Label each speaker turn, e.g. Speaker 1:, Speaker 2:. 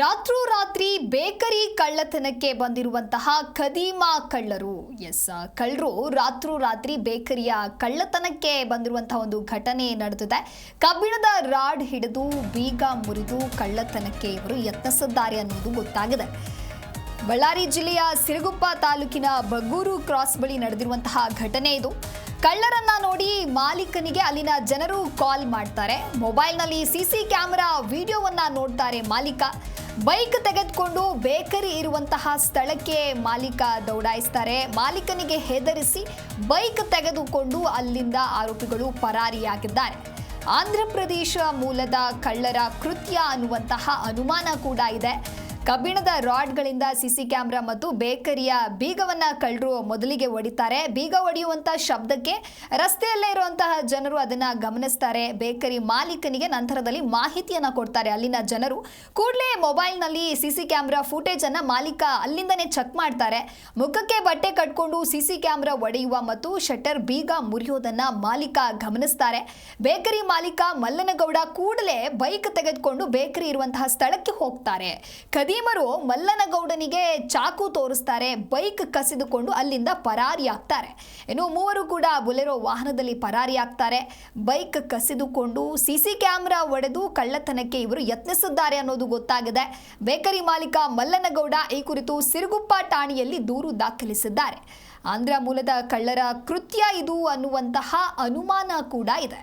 Speaker 1: ರಾತ್ರೋರಾತ್ರಿ ಬೇಕರಿ ಕಳ್ಳತನಕ್ಕೆ ಬಂದಿರುವಂತಹ ಖದೀಮಾ ಕಳ್ಳರು. ಎಸ್, ಕಳ್ಳರು ರಾತ್ರೋರಾತ್ರಿ ಬೇಕರಿಯ ಕಳ್ಳತನಕ್ಕೆ ಬಂದಿರುವಂತಹ ಒಂದು ಘಟನೆ ನಡೆದಿದೆ. ಕಬ್ಬಿಣದ ರಾಡ್ ಹಿಡಿದು ಬೀಗ ಮುರಿದು ಕಳ್ಳತನಕ್ಕೆ ಇವರು ಯತ್ನಿಸಿದ್ದಾರೆ ಅನ್ನೋದು ಗೊತ್ತಾಗಿದೆ. ಬಳ್ಳಾರಿ ಜಿಲ್ಲೆಯ ಸಿರುಗುಪ್ಪ ತಾಲೂಕಿನ ಬಗ್ಗೂರು ಕ್ರಾಸ್ ಬಳಿ ನಡೆದಿರುವಂತಹ ಘಟನೆ ಇದು. ಕಳ್ಳರನ್ನ ನೋಡಿ ಮಾಲೀಕನಿಗೆ ಅಲ್ಲಿನ ಜನರು ಕಾಲ್ ಮಾಡ್ತಾರೆ. ಮೊಬೈಲ್ನಲ್ಲಿ ಸಿಸಿ ಕ್ಯಾಮೆರಾ ವಿಡಿಯೋವನ್ನ ನೋಡ್ತಾರೆ ಮಾಲೀಕ. ಬೈಕ್ ತೆಗೆದುಕೊಂಡು ಬೇಕರಿ ಇರುವಂತಹ ಸ್ಥಳಕ್ಕೆ ಮಾಲೀಕ ದೌಡಾಯಿಸ್ತಾರೆ. ಮಾಲೀಕನಿಗೆ ಹೆದರಿಸಿ ಬೈಕ್ ತೆಗೆದುಕೊಂಡು ಅಲ್ಲಿಂದ ಆರೋಪಿಗಳು ಪರಾರಿಯಾಗಿದ್ದಾರೆ. ಆಂಧ್ರ ಪ್ರದೇಶ ಮೂಲದ ಕಳ್ಳರ ಕೃತ್ಯ ಅನ್ನುವಂತಹ ಅನುಮಾನ ಕೂಡ ಇದೆ. ಕಬ್ಬಿಣದ ರಾಡ್ಗಳಿಂದ ಸಿಸಿ ಕ್ಯಾಮೆರಾ ಮತ್ತು ಬೇಕರಿಯ ಬೀಗವನ್ನ ಕಳ್ಳರು ಮೊದಲಿಗೆ ಒಡಿತಾರೆ ಬೀಗ ಒಡೆಯುವಂತ ಶಬ್ದಕ್ಕೆ ರಸ್ತೆಯಲ್ಲೇ ಇರುವಂತಹ ಜನರು ಅದನ್ನ ಗಮನಿಸ್ತಾರೆ. ಬೇಕರಿ ಮಾಲೀಕನಿಗೆ ನಂತರದಲ್ಲಿ ಮಾಹಿತಿಯನ್ನ ಕೊಡ್ತಾರೆ. ಅಲ್ಲಿನ ಜನರು ಕೂಡಲೇ ಮೊಬೈಲ್ನಲ್ಲಿ ಸಿಸಿ ಕ್ಯಾಮ್ರಾ ಫುಟೇಜ್ ಅನ್ನ ಮಾಲೀಕ ಅಲ್ಲಿಂದನೇ ಚೆಕ್ ಮಾಡ್ತಾರೆ. ಮುಖಕ್ಕೆ ಬಟ್ಟೆ ಕಟ್ಕೊಂಡು ಸಿಸಿ ಕ್ಯಾಮ್ರಾ ಒಡೆಯುವ ಮತ್ತು ಶಟರ್ ಬೀಗ ಮುರಿಯೋದನ್ನ ಮಾಲೀಕ ಗಮನಿಸ್ತಾರೆ. ಬೇಕರಿ ಮಾಲೀಕ ಮಲ್ಲನಗೌಡ ಕೂಡಲೇ ಬೈಕ್ ತೆಗೆದುಕೊಂಡು ಬೇಕರಿ ಇರುವಂತಹ ಸ್ಥಳಕ್ಕೆ ಹೋಗ್ತಾರೆ. ಖದೀಮರು ಮಲ್ಲನಗೌಡನಿಗೆ ಚಾಕು ತೋರಿಸ್ತಾರೆ, ಬೈಕ್ ಕಸಿದುಕೊಂಡು ಅಲ್ಲಿಂದ ಪರಾರಿಯಾಗ್ತಾರೆ ಇನ್ನು ಮೂವರು ಕೂಡ ಬುಲೆರೋ ವಾಹನದಲ್ಲಿ ಪರಾರಿಯಾಗ್ತಾರೆ ಬೈಕ್ ಕಸಿದುಕೊಂಡು ಸಿಸಿ ಕ್ಯಾಮೆರಾ ಒಡೆದು ಕಳ್ಳತನಕ್ಕೆ ಇವರು ಯತ್ನಿಸಿದ್ದಾರೆ ಅನ್ನೋದು ಗೊತ್ತಾಗಿದೆ. ಬೇಕರಿ ಮಾಲೀಕ ಮಲ್ಲನಗೌಡ ಈ ಕುರಿತು ಸಿರುಗುಪ್ಪ ಠಾಣೆಯಲ್ಲಿ ದೂರು ದಾಖಲಿಸಿದ್ದಾರೆ. ಆಂಧ್ರ ಮೂಲದ ಕಳ್ಳರ ಕೃತ್ಯ ಇದು ಅನ್ನುವಂತಹ ಅನುಮಾನ ಕೂಡ ಇದೆ.